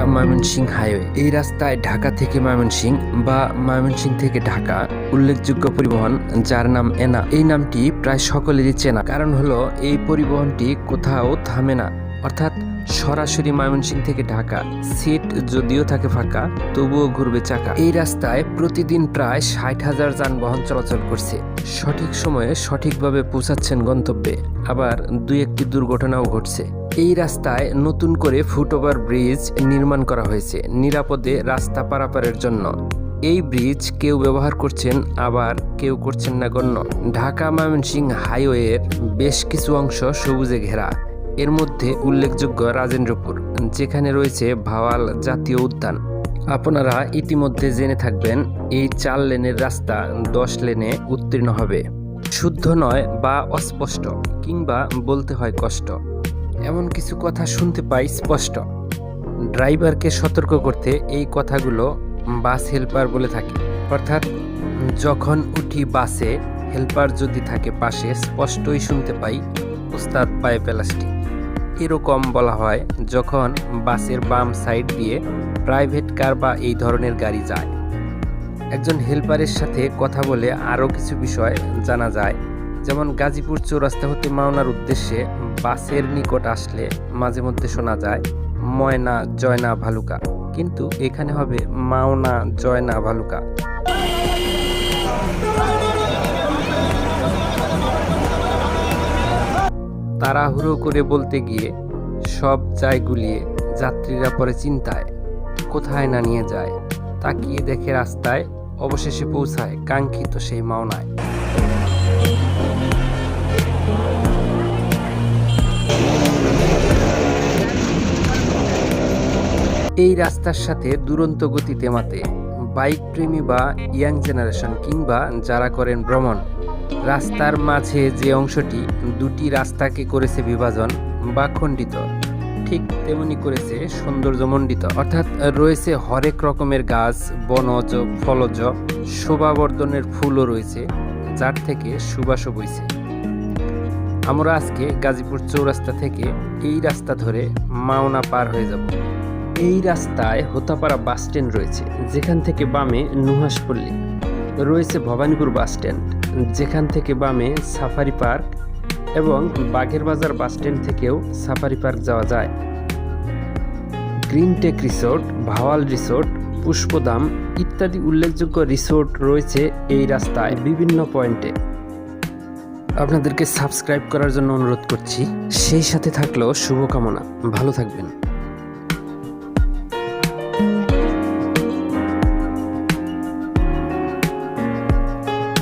Mymensingh highway. এই রাস্তায় ঢাকা থেকে ময়মনসিংহ বা ময়মনসিংহ থেকে ঢাকা উল্লেখযোগ্য পরিবহন, যার নাম এনা। এই নামটি প্রায় সকলেরই চেনা। কারণ হলো, এই পরিবহনটি কোথাও থামে না। অর্থাৎ সরাসরি ময়মনসিংহ থেকে ঢাকা। সিট যদিও থাকে ফাঁকা, তবুও ঘুরবে চাকা। এই রাস্তায় প্রতিদিন প্রায় ষাট হাজার যানবাহন চলাচল করছে। সঠিক সময়ে সঠিকভাবে পৌঁছাচ্ছেন গন্তব্যে। আবার দুই একটি দুর্ঘটনাও ঘটছে। এই রাস্তায় নতুন করে ফুটওভার ব্রিজ নির্মাণ করা হয়েছে নিরাপদে রাস্তা পারাপারের জন্য। এই ব্রিজ কেউ ব্যবহার করছেন, আবার কেউ করছেন না গণ্য। ঢাকা ময়মনসিংহ হাইওয়ের বেশ কিছু অংশ সবুজে ঘেরা। এর মধ্যে উল্লেখযোগ্য রাজেন্দ্রপুর, যেখানে রয়েছে ভাওয়াল জাতীয় উদ্যান। আপনারা ইতিমধ্যে জেনে থাকবেন, এই চার লেনের রাস্তা দশ লেনে উত্তীর্ণ হবে। শুদ্ধ নয় বা অস্পষ্ট, কিংবা বলতে হয় কষ্ট। এমন কিছু কথা শুনতে পাই স্পষ্ট। ড্রাইভারকে সতর্ক করতে এই কথাগুলো বাস হেল্পার বলে থাকে। অর্থাৎ, যখন উঠি বাসে, হেল্পার যদি থাকে পাশে, স্পষ্টই শুনতে পাই ওস্তাদ পায়ে প্লাস্টিক। এরকম বলা হয় যখন বাসের বাম সাইড দিয়ে প্রাইভেট কার বা এই ধরনের গাড়ি যায়। একজন হেল্পারের সাথে কথা বলে আরও কিছু বিষয় জানা যায়। যেমন গাজীপুর চৌরাস্তা হতে মাওনার উদ্দেশ্যে বাসের নিকট আসলে মাঝে মধ্যে শোনা যায়, ময়না জয়না ভালুকা। কিন্তু এখানে হবে মাওনা জয়না ভালুকা। তাড়াহুড়ো করে বলতে গিয়ে সব যায় গুলিয়ে যাত্রীরা পরে চিন্তায়, কোথায় না নিয়ে যায়। তাকিয়ে দেখে রাস্তায় অবশেষে পৌঁছায় কাঙ্ক্ষিত সেই মাওনায়। এই রাস্তার সাথে দুরন্ত গতিতে মাতে। বাইক প্রেমী বা ইয়াং জেনারেশন কিংবা যারা করেন ভ্রমণ, রাস্তার মাঝে যে অংশটি দুটি রাস্তাকে করেছে বিভাজন বা খণ্ডিত, ঠিক তেমনি করেছে সৌন্দর্যমণ্ডিত। অর্থাৎ রয়েছে হরেক রকমের গাছ, বনজ, ফলজ, শোভাবর্ধনের ফুলও রয়েছে, যার থেকে সুবাসও বইছে। আমরা আজকে গাজীপুর চৌরাস্তা থেকে এই রাস্তা ধরে মাওনা পার হয়ে যাব। এই রাস্তায় হোতাপাড়া বাস স্ট্যান্ড রয়েছে। যেখান থেকে বামে নুহাসপল্লী রয়েছে ভবানীপুর বাস স্ট্যান্ড। যেখান থেকে বামে সাফারি পার্ক এবং বাঘের বাজার বাস স্ট্যান্ড থেকেও সাফারি পার্ক যাওয়া যায়। Green tech resort, Bhawal resort Pushpadham ইত্যাদি উল্লেখযোগ্য রিসোর্ট রয়েছে এই রাস্তায় বিভিন্ন পয়েন্টে। আপনাদেরকে সাবস্ক্রাইব করার জন্য অনুরোধ করছি। সেই সাথে থাকলেও শুভকামনা। ভালো থাকবেন। Thank you.